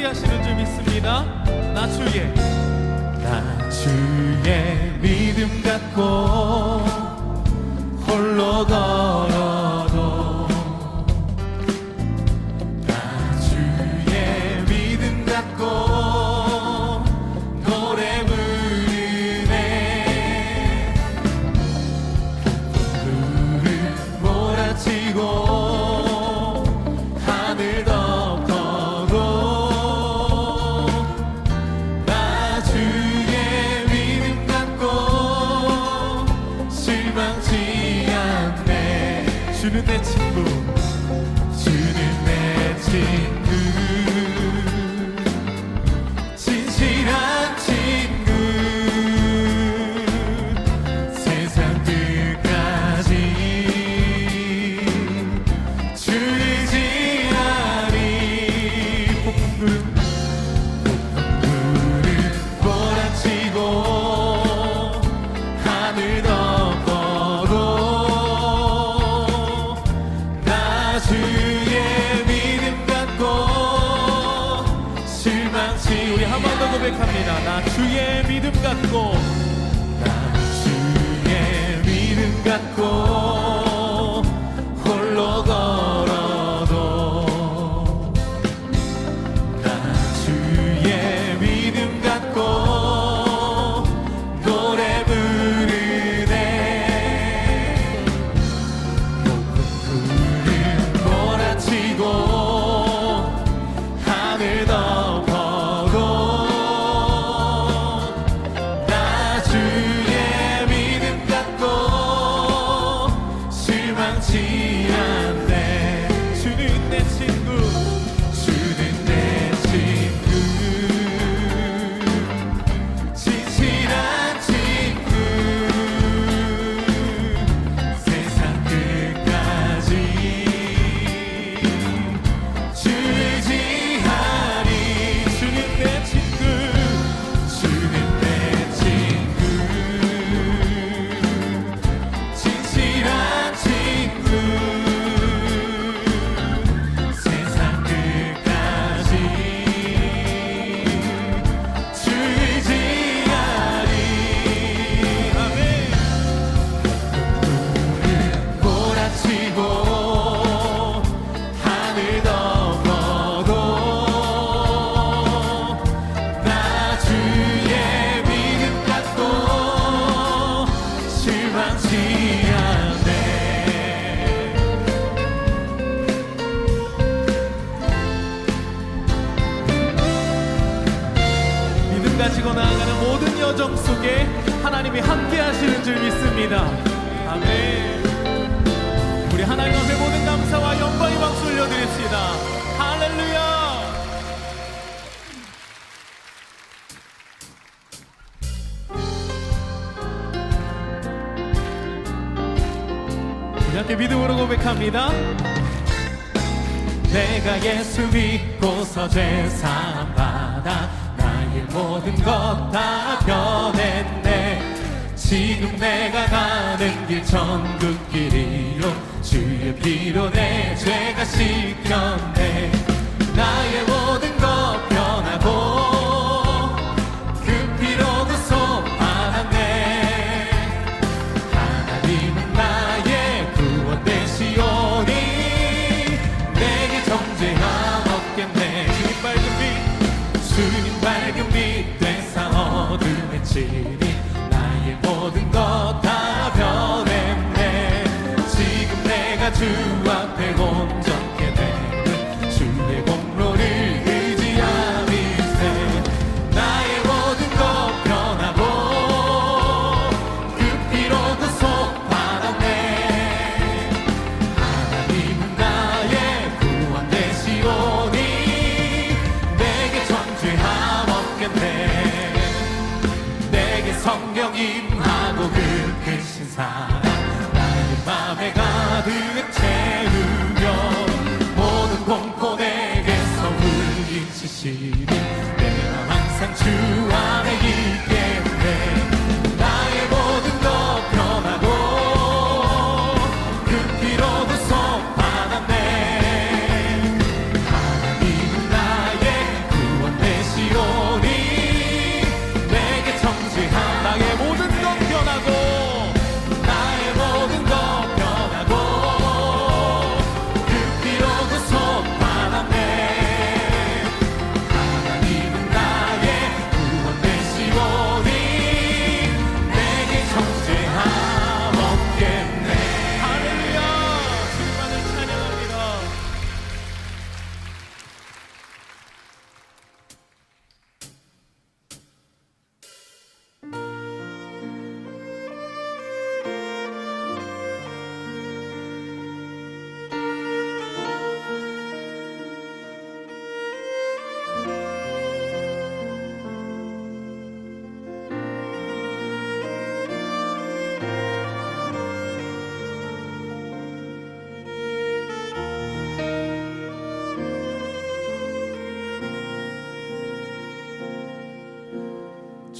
함께 하시는 줄 믿습니다. 나 주의 나 주의 믿음 같 Hükmetsin. 고백합니다. 나 주의 믿음 갖고 나 주의 믿음 갖고 때에 하나님이 함께 하시는 줄 믿습니다. 아멘. 우리 하나님 앞에 모든 감사와 영광이 박수 올려드립시다. 할렐루야! 함께 믿음으로 고백합니다. 내가 예수 믿고서 제사받아 나의 모든 것 다 변했네. 지금 내가 가는 길 천국길이요. 주의 피로 내 죄가 씻겼네. 나의 모든 것 변하고 성령님 하고 그크신 사랑 나의 맘에 가득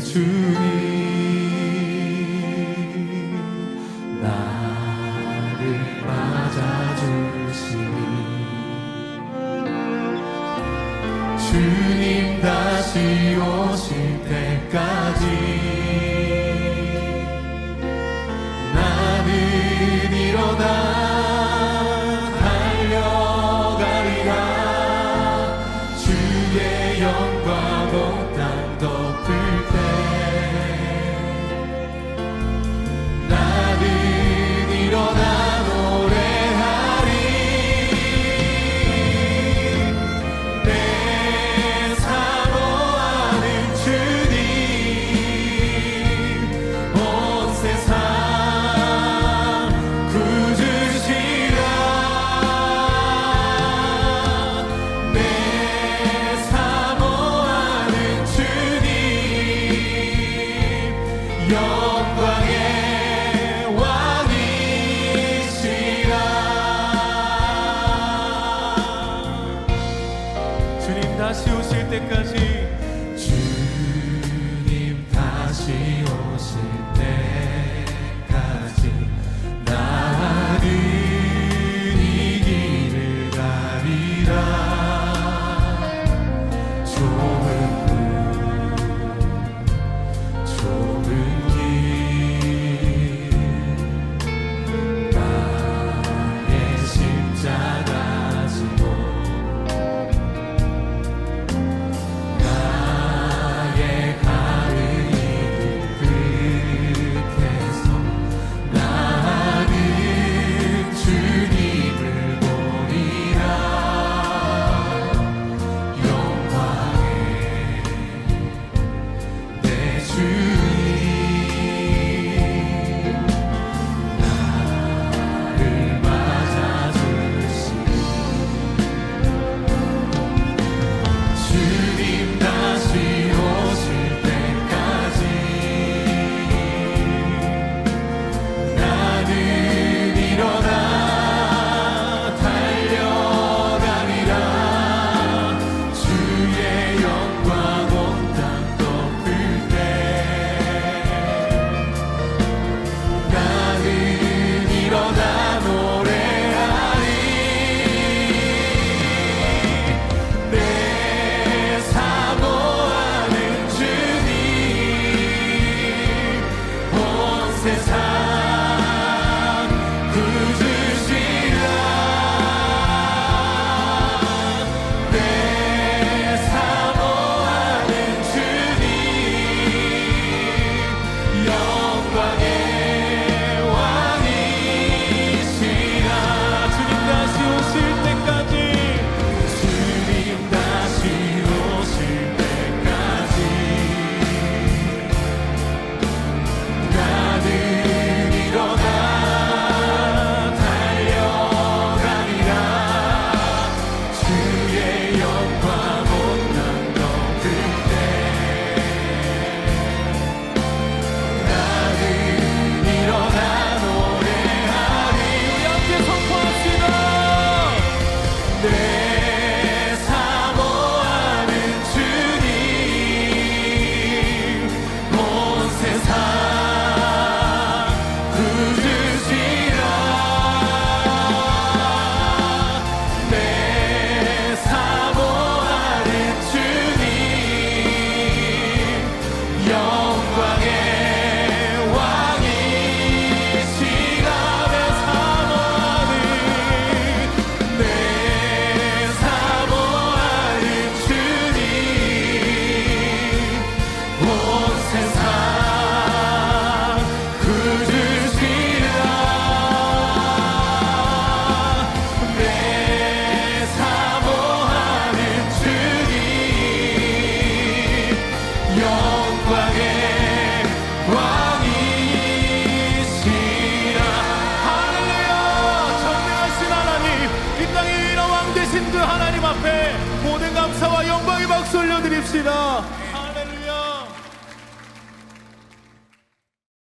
주님.